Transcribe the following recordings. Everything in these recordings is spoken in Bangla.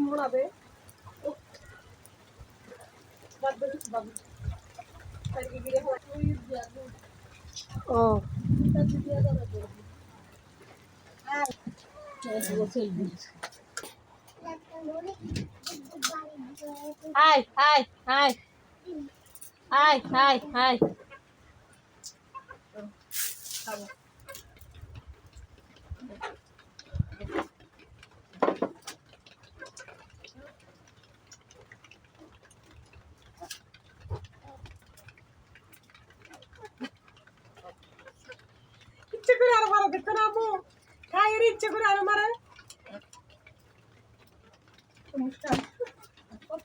মোড়াবে ও হাই হাই হাই হাই হাই হাই ইচ্ছে করে আরও মারা দেখতে না আম্মু। খাইয়ের ইচ্ছে করে আরও মারে। মুস্কান কত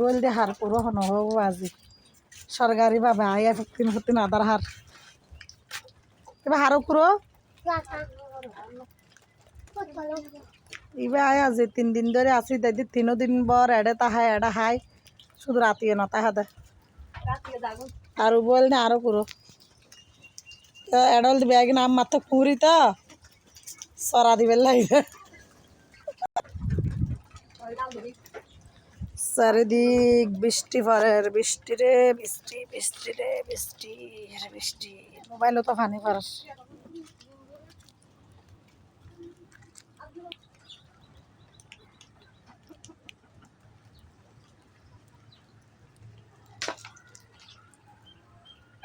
বল দে হার পুরো হন আজি। সরকারি ভাবে আয়া ফিফটিন ফিফটিন আদার হার। এবার হারও পুরো। ইবে আয় আজি, তিন দিন ধরে আছি, দাদি, তিনো দিন বর এডে তাহাই এডে হাই। শুধু রাতিয়ে না তাহা দে। আর বল না আরও পুরো। এডল দিবে আগে নাম মাত্র পুরি তো। সরা দিবে লাগবে চারিদিক বৃষ্টি পরের বৃষ্টি রে, বৃষ্টি বৃষ্টি রে, বৃষ্টি বৃষ্টি। মোবাইলও তো পানি পারস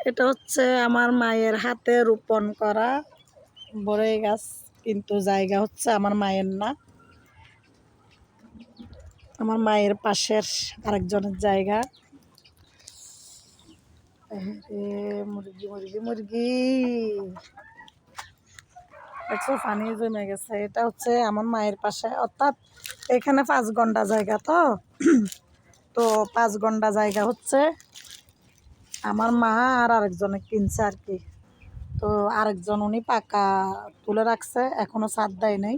এটা হচ্ছে আমার মায়ের হাতে রোপণ করা বড়ই গাছ, কিন্তু জায়গা হচ্ছে আমার মায়ের না। আমার মায়ের পাশের আরেকজনের জায়গা। মুরগি মুরগি মুরগি। দেখছ পানি জমে গেছে। এটা হচ্ছে আমার মায়ের পাশে। অর্থাৎ এখানে পাঁচ ঘণ্টা জায়গা তো। তো পাঁচ ঘণ্টা জায়গা হচ্ছে আমার মা আর আরেকজনে কিনছে আর কি। তো আরেকজন উনি পাকা তুলে রাখছে। এখনও সাত দেয় নাই।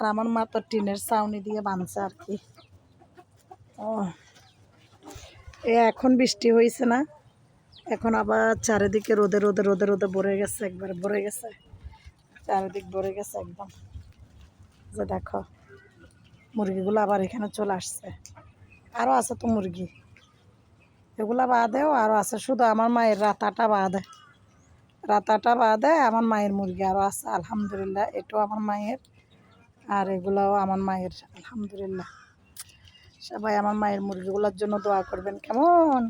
আর আমার মা তো টিনের ছাউনি দিয়ে বাঁধছে আর কি। ও, এ এখন বৃষ্টি হয়েছে না। এখন আবার চারিদিকে রোদে রোদে রোদে রোদে ভরে গেছে, একবার ভরে গেছে। চারিদিক ভরে গেছে একদম। যে দেখো, মুরগিগুলো আবার এখানে চলে আসছে। আরও আছে তো মুরগি। এগুলা বাদেও আরও আছে, শুধু আমার মায়ের রাতাটা বাদে। রাতাটা বাদে আমার মায়ের মুরগি আরও আছে, আলহামদুলিল্লাহ, এটাও আমার মায়ের। আর এগুলাও আমার মায়ের আলহামদুলিল্লাহ। সবাই আমার মায়ের মুরগিগুলোর জন্য দোয়া করবেন কেমন?